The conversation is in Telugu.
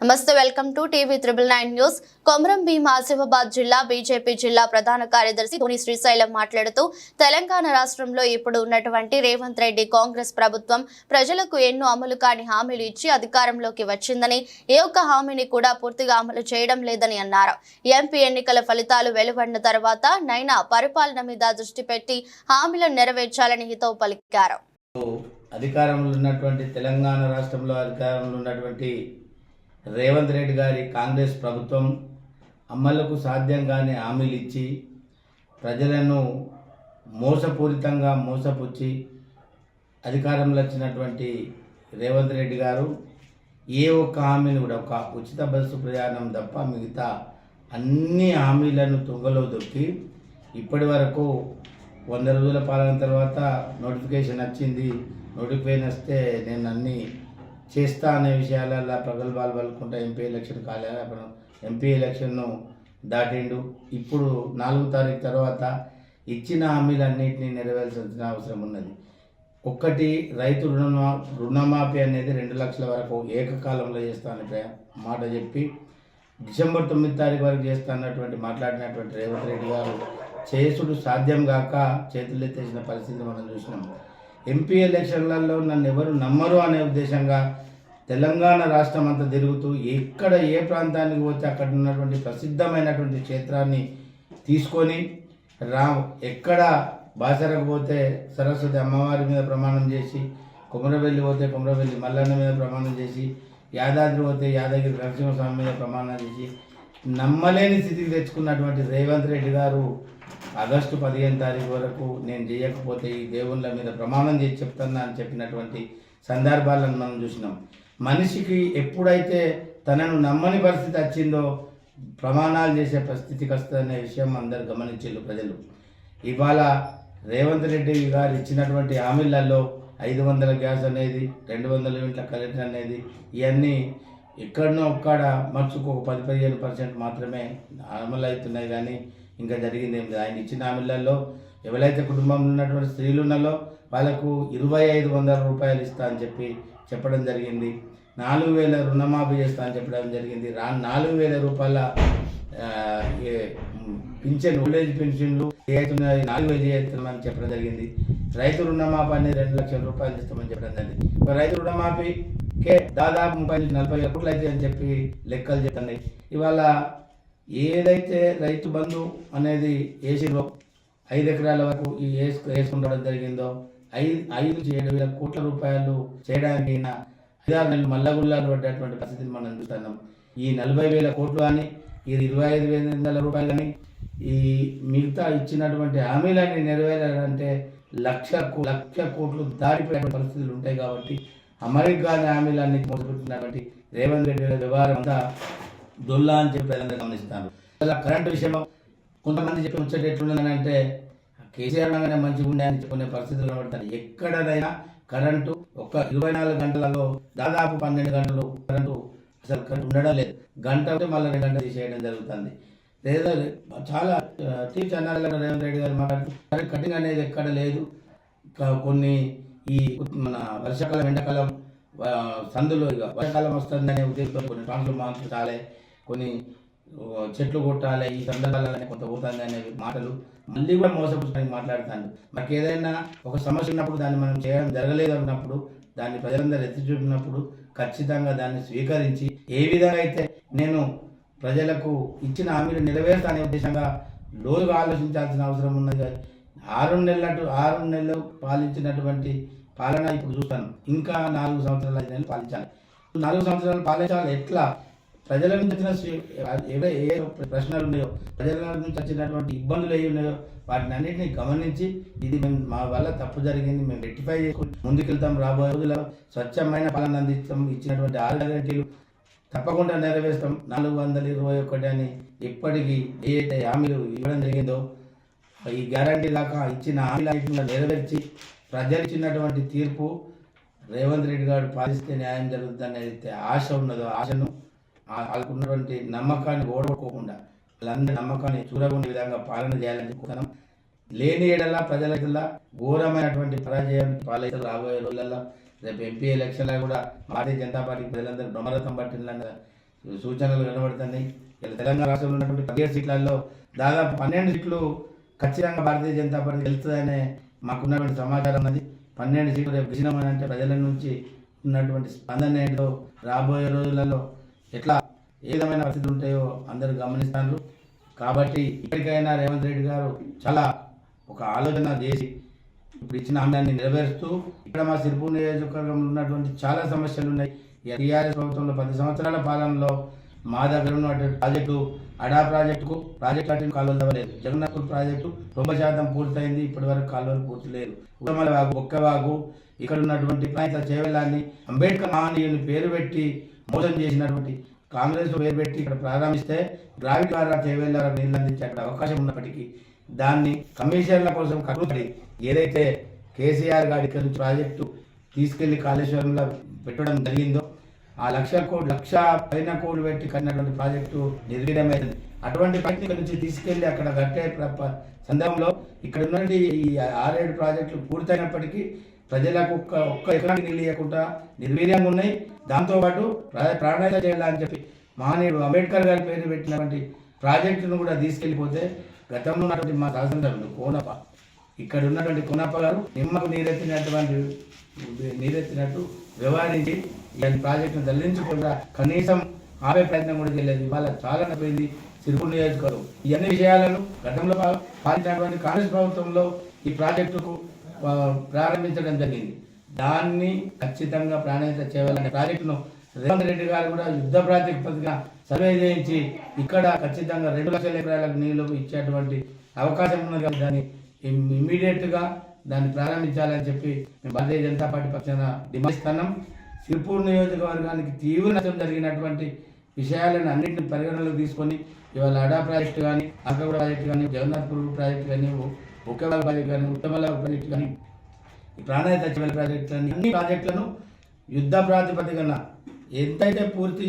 నమస్తే welcome to TV triple nine news. Komaram Bheem Asifabad జిల్లా బీజేపీ జిల్లా ప్రధాన కార్యదర్శి ధోని శ్రీశైలం మాట్లాడుతూ తెలంగాణ రాష్ట్రంలో ఇప్పుడు ఉన్నటువంటి రేవంత్ రెడ్డి కాంగ్రెస్ ప్రభుత్వం ప్రజలకు ఎన్నో అమలు కాని హామీలు ఇచ్చి అధికారంలోకి వచ్చిందని ఏ ఒక్క హామీని కూడా పూర్తిగా అమలు చేయడం లేదని అన్నారు. ఎంపీ ఎన్నికల ఫలితాలు వెలువడిన తర్వాత నైనా పరిపాలన మీద దృష్టి పెట్టి హామీలను నెరవేర్చాలని హితవు పలికారు. అధికారంలో ఉన్నటువంటి తెలంగాణ రాష్ట్రంలో అధికారంలో ఉన్నటువంటి రేవంత్ రెడ్డి గారి కాంగ్రెస్ ప్రభుత్వం అమలుకు సాధ్యం కాని హామీలు ఇచ్చి ప్రజలను మోసపూరితంగా మోసపుచ్చి అధికారంలో వచ్చినటువంటి రేవంత్ రెడ్డి గారు ఏ ఒక్క హామీని కూడా ఒక ఉచిత బస్సు ప్రయాణం తప్ప మిగతా అన్ని హామీలను తుంగలో దొక్కి ఇప్పటి వరకు వంద రోజుల పాలన తర్వాత నోటిఫికేషన్ వచ్చింది. నోటిఫికేషన్ వస్తే నేను అన్ని చేస్తా అనే విషయాలలో ప్రగల్భాలు పలుకుంటా ఎంపీ ఎలక్షన్ కాలేదు అప్పుడు ఎంపీ ఎలక్షన్ను దాటిండు. ఇప్పుడు నాలుగు తారీఖు తర్వాత ఇచ్చిన హామీలన్నింటినీ నెరవేర్చాల్సిన అవసరం ఉన్నది. ఒక్కటి రైతు రుణమా రుణమాఫీ అనేది రెండు లక్షల వరకు ఏకకాలంలో చేస్తానని మాట చెప్పి డిసెంబర్ తొమ్మిది తారీఖు వరకు చేస్తా అన్నటువంటి మాట్లాడినటువంటి రేవంత్ రెడ్డి గారు చేసుడు సాధ్యం కాక చేతులు ఎత్తేసిన పరిస్థితి మనం చూసినాం. ఎంపీ ఎలక్షన్లలో నన్ను ఎవరు నమ్మరు అనే ఉద్దేశంగా తెలంగాణ రాష్ట్రం అంతా తిరుగుతూ ఎక్కడ ఏ ప్రాంతానికి పోతే అక్కడ ఉన్నటువంటి ప్రసిద్ధమైనటువంటి క్షేత్రాన్ని తీసుకొని రా ఎక్కడ బాసరకు పోతే సరస్వతి అమ్మవారి మీద ప్రమాణం చేసి కుమరవెల్లి పోతే కుమరవెల్లి మల్లన్న మీద ప్రమాణం చేసి యాదాద్రి పోతే యాదగిరి నరసింహస్వామి మీద ప్రమాణం చేసి నమ్మలేని స్థితికి తెచ్చుకున్నటువంటి రేవంత్ రెడ్డి గారు ఆగస్టు పదిహేను తారీఖు వరకు నేను చేయకపోతే ఈ దేవుళ్ళ మీద ప్రమాణం చేసి చెప్తున్నా అని చెప్పినటువంటి సందర్భాలను మనం చూసినాం. మనిషికి ఎప్పుడైతే తనను నమ్మని పరిస్థితి వచ్చిందో ప్రమాణాలు చేసే పరిస్థితికి వస్తుందనే విషయం అందరు గమనించారు ప్రజలు. ఇవాళ రేవంత్ రెడ్డి గారు ఇచ్చినటువంటి హామీలలో ఐదు వందల గ్యాస్ అనేది రెండు వందల యూనిట్ల కరెంట్ అనేది ఇవన్నీ ఎక్కడనో ఒక్కడ మర్చుకు ఒక పది పదిహేను పర్సెంట్ మాత్రమే అమలు అవుతున్నాయి కానీ ఇంకా జరిగింది ఏం లేదు. ఆయన ఇచ్చిన హామీలలో ఎవరైతే కుటుంబంలో ఉన్నటువంటి స్త్రీలు ఉన్నారో వాళ్ళకు ఇరవై ఐదు వందల రూపాయలు ఇస్తా అని చెప్పి చెప్పడం జరిగింది. నాలుగు వేల రుణమాఫీ చేస్తా అని చెప్పడం జరిగింది. రా నాలుగు వేల రూపాయల ఏ- పింఛన్ ఓల్డేజ్ పెన్షన్లు చేస్తున్నాయి నాలుగు వేలు చేస్తున్నామని చెప్పడం జరిగింది. రైతు రుణమాఫీ అనేది రెండు లక్షల రూపాయలు ఇస్తామని చెప్పడం జరిగింది. ఒక రైతు రుణమాఫీకే దాదాపు ముప్పై నుంచి నలభై కోట్లు అయితే అని చెప్పి లెక్కలు చెప్తున్నాయి. ఇవాళ ఏదైతే రైతు బంధు అనేది వేసిందో ఐదు ఎకరాల వరకు ఈ వేసుకు జరిగిందో ఐదు ఐదు నుంచి ఏడు వేల కోట్ల రూపాయలు చేయడానికి ఐదారు నెలలు మల్లగుల్లాలు పడ్డటువంటి పరిస్థితిని మనం చూస్తున్నాం. ఈ నలభై వేల కోట్లు కానీ ఈ ఇరవై ఐదు వేల వందల రూపాయలు కానీ ఈ మిగతా ఇచ్చినటువంటి హామీలన్నీ నెరవేరాలంటే లక్ష లక్ష కోట్లు దాటిపోయే పరిస్థితులు ఉంటాయి కాబట్టి అమెరికా హామీలన్నీ మోసపెట్టినటువంటి రేవంత్ రెడ్డి వ్యవహారం అంతా దొల్లా అని చెప్పి అందరూ గమనిస్తారు అలా కరెంటు విషయంలో కొంతమంది చెప్పి ముచ్చట ఎట్లుందని అంటే కేసీఆర్ అనగానే మంచిగా ఉండే అని చెప్పుకునే పరిస్థితులు కనబడతాయి. ఎక్కడైనా కరెంటు ఒక ఇరవై నాలుగు గంటలలో దాదాపు పన్నెండు గంటలు కరెంటు అసలు కరెంట్ ఉండడం లేదు. గంట ఉంటే మళ్ళీ రెండు గంటలు తీసేయడం జరుగుతుంది. లేదా చాలా టీవీ ఛానల్లో రేవంత్ రెడ్డి గారు మాట్లాడుతూ కరెంట్ కటింగ్ అనేది ఎక్కడ లేదు. కొన్ని ఈ మన వర్షాకాలం ఎండాకాలం సందులో ఇక వర్షాకాలం వస్తుందనే ఉద్దేశంతో కొన్ని ట్రాన్స్ఫర్ మార్చాలి కొన్ని చెట్లు కొట్టాలి ఈ సందర్భాలని కొంత పోతుంది అనే మాటలు మళ్ళీ కూడా మోసపుచ్చడానికి మాట్లాడుతాను మనకి ఏదైనా ఒక సమస్య ఉన్నప్పుడు దాన్ని మనం చేయడం జరగలేదు అన్నప్పుడు దాన్ని ప్రజలందరూ ఎత్తి చూపినప్పుడు ఖచ్చితంగా దాన్ని స్వీకరించి ఏ విధంగా అయితే నేను ప్రజలకు ఇచ్చిన హామీలు నెరవేర్చాలనే ఉద్దేశంగా లోతుగా ఆలోచించాల్సిన అవసరం ఉన్నది ఆరు నెలలు ఆరు నెలలు పాలించినటువంటి పాలన ఇప్పుడు చూస్తాను. ఇంకా నాలుగు సంవత్సరాలు ఐదు నెలలు పాలించాలి. నాలుగు సంవత్సరాలు పాలించాలి ఎట్లా? ప్రజల నుంచి వచ్చిన ఏ ప్రశ్నలు ఉన్నాయో ప్రజల నుంచి వచ్చినటువంటి ఇబ్బందులు ఏ ఉన్నాయో వాటిని అన్నింటినీ గమనించి ఇది మేము మా వల్ల తప్పు జరిగింది మేము రెక్టిఫై చేసుకుని ముందుకెళ్తాం రాబోయే రోజుల్లో. స్వచ్ఛమైన పాలన అందిస్తాం ఇచ్చినటువంటి ఆరు గ్యారెంటీలు తప్పకుండా నెరవేరుస్తాం. నాలుగు వందల ఇరవై ఒకటి అని ఇప్పటికీ ఏ హామీలు ఇవ్వడం జరిగిందో ఈ గ్యారంటీ దాకా ఇచ్చిన హామీలు నెరవేర్చి ప్రజలు ఇచ్చినటువంటి తీర్పు రేవంత్ రెడ్డి గారు పాలిస్తే న్యాయం జరుగుతుంది అనేది ఆశ ఉన్నదో ఆశను ఆ- నమ్మకాన్ని ఓడగొట్టుకోకుండా వాళ్ళందరి నమ్మకాన్ని చూడకుండా విధంగా పాలన చేయాలని చెప్పుకున్నాం లేని ఏడలా ప్రజలకల్లా ఘోరమైనటువంటి పరాజయం పాలైతే రాబోయే రోజులలో రేపు ఎంపీ ఎలక్షన్లో కూడా భారతీయ జనతా పార్టీ ప్రజలందరూ బ్రహ్మరథం పట్టిన సూచనలు కనబడుతున్నాయి ఇలా తెలంగాణ రాష్ట్రంలో ఉన్నటువంటి పదిహేడు సీట్లలో దాదాపు పన్నెండు సీట్లు ఖచ్చితంగా భారతీయ జనతా పార్టీ వెళ్తుందనే మాకున్నటువంటి సమాచారం ఉన్నది. పన్నెండు సీట్లు రేపు గెలిచినామని అంటే ప్రజల నుంచి ఉన్నటువంటి స్పందన ఏంటో రాబోయే రోజులలో ఎట్లా ఏ విధమైన పరిస్థితులు ఉంటాయో అందరూ గమనిస్తారు. కాబట్టి ఇప్పటికైనా రేవంత్ రెడ్డి గారు చాలా ఒక ఆలోచన చేసి ఇప్పుడు ఇచ్చిన హామీని నెరవేరుస్తూ ఇక్కడ మా సిరిపూర్ నియోజకవర్గంలో ఉన్నటువంటి చాలా సమస్యలు ఉన్నాయి. టీఆర్ఎస్ ప్రభుత్వంలో పది సంవత్సరాల పాలనలో మా దగ్గర ఉన్నటువంటి ప్రాజెక్టు అడా ప్రాజెక్టుకు ప్రాజెక్ట్ కట్టిన కాలువలు తవ్వలేదు. జగన్నాథ్ ప్రాజెక్టు తొంభై శాతం పూర్తయింది. ఇప్పటి వరకు కాలువలు పూర్తి లేదు ఉత్తమల వాగు బొక్కవాగు ఇక్కడ ఉన్నటువంటి ప్రాంత చేవెళ్ళాన్ని అంబేద్కర్ మహనీయుని పేరు పెట్టి మోసం చేసినటువంటి కాంగ్రెస్ పేరు పెట్టి ఇక్కడ ప్రారంభిస్తే గ్రావిడ్ ద్వారా చేవేళ్ళ నీళ్ళు అందించే అక్కడ అవకాశం ఉన్నప్పటికీ దాన్ని కమిషన్ల కోసం కట్టుబడి ఏదైతే కేసీఆర్ గారి ఇక్కడ నుంచి ప్రాజెక్టు తీసుకెళ్ళి కాళేశ్వరంలో పెట్టడం జరిగిందో ఆ లక్ష కోట్లు లక్ష పైన కోట్లు పెట్టి కట్టినటువంటి ప్రాజెక్టు నిర్వీర్యమైంది. అటువంటి ప్రాజెక్టు నుంచి తీసుకెళ్ళి అక్కడ కట్టే సందర్భంలో ఇక్కడ ఉన్నటువంటి ఈ ఆరేడు ప్రాజెక్టులు పూర్తయినప్పటికీ ప్రజలకు ఒక్క ఒక్క ఎకరానికి నీళ్ళు ఇవ్వకుండా నిర్వీర్యంగా ఉన్నాయి. దాంతోపాటు ప్రా- ప్రాణాయామ చేయాలని చెప్పి మహనీయుడు అంబేద్కర్ గారి పేరు పెట్టినటువంటి ప్రాజెక్టును కూడా తీసుకెళ్ళిపోతే గతంలో ఉన్నటువంటి మా శాసనసభ్యులు కోనప్ప ఇక్కడ ఉన్నటువంటి కోనప్ప గారు నిమ్మకు నీరెత్తినటువంటి నీరెత్తినట్టు వ్యవహరించి ఈ ప్రాజెక్టును దల్లించకుండా కనీసం ఆపే ప్రయత్నం కూడా చేయలేదు. ఇవాళ చాలా నవ్వింది సిరుపూర్ నియోజకవర్గం. ఇవన్నీ విషయాలను గతంలో పాలించినటువంటి కాంగ్రెస్ ప్రభుత్వంలో ఈ ప్రాజెక్టుకు ప్రారంభించడం జరిగింది. దాన్ని ఖచ్చితంగా ప్రాణాయత చేయాలనే ప్రాజెక్టును రేవంత్ రెడ్డి గారు కూడా యుద్ధ ప్రాతిపదికన సర్వే చేయించి ఇక్కడ ఖచ్చితంగా రెండు లక్షల ఎకరాలకు నీళ్ళు ఇచ్చేటువంటి అవకాశం ఉన్నది కానీ దాన్ని ఇమ్మీడియట్గా దాన్ని ప్రారంభించాలని చెప్పి మేము భారతీయ జనతా పార్టీ పక్షాన డిమాండ్ సిర్పూర్ నియోజకవర్గానికి తీవ్ర నష్టం జరిగినటువంటి విషయాలను అన్నింటిని పరిగణనలోకి తీసుకొని ఇవాళ అడా ప్రాజెక్టు కానీ అక్కగూడ ప్రాజెక్టు కానీ జగన్నాథ్పూర్ ప్రాజెక్టు కానీ ఒకేవాళ్ళ ప్రాజెక్ట్ కానీ ఉత్తమల ప్రాజెక్టు కానీ ఈ ప్రాణాయత చివరి ప్రాజెక్టులని అన్ని ప్రాజెక్టులను యుద్ధ ప్రాతిపదికన ఎంతైతే పూర్తి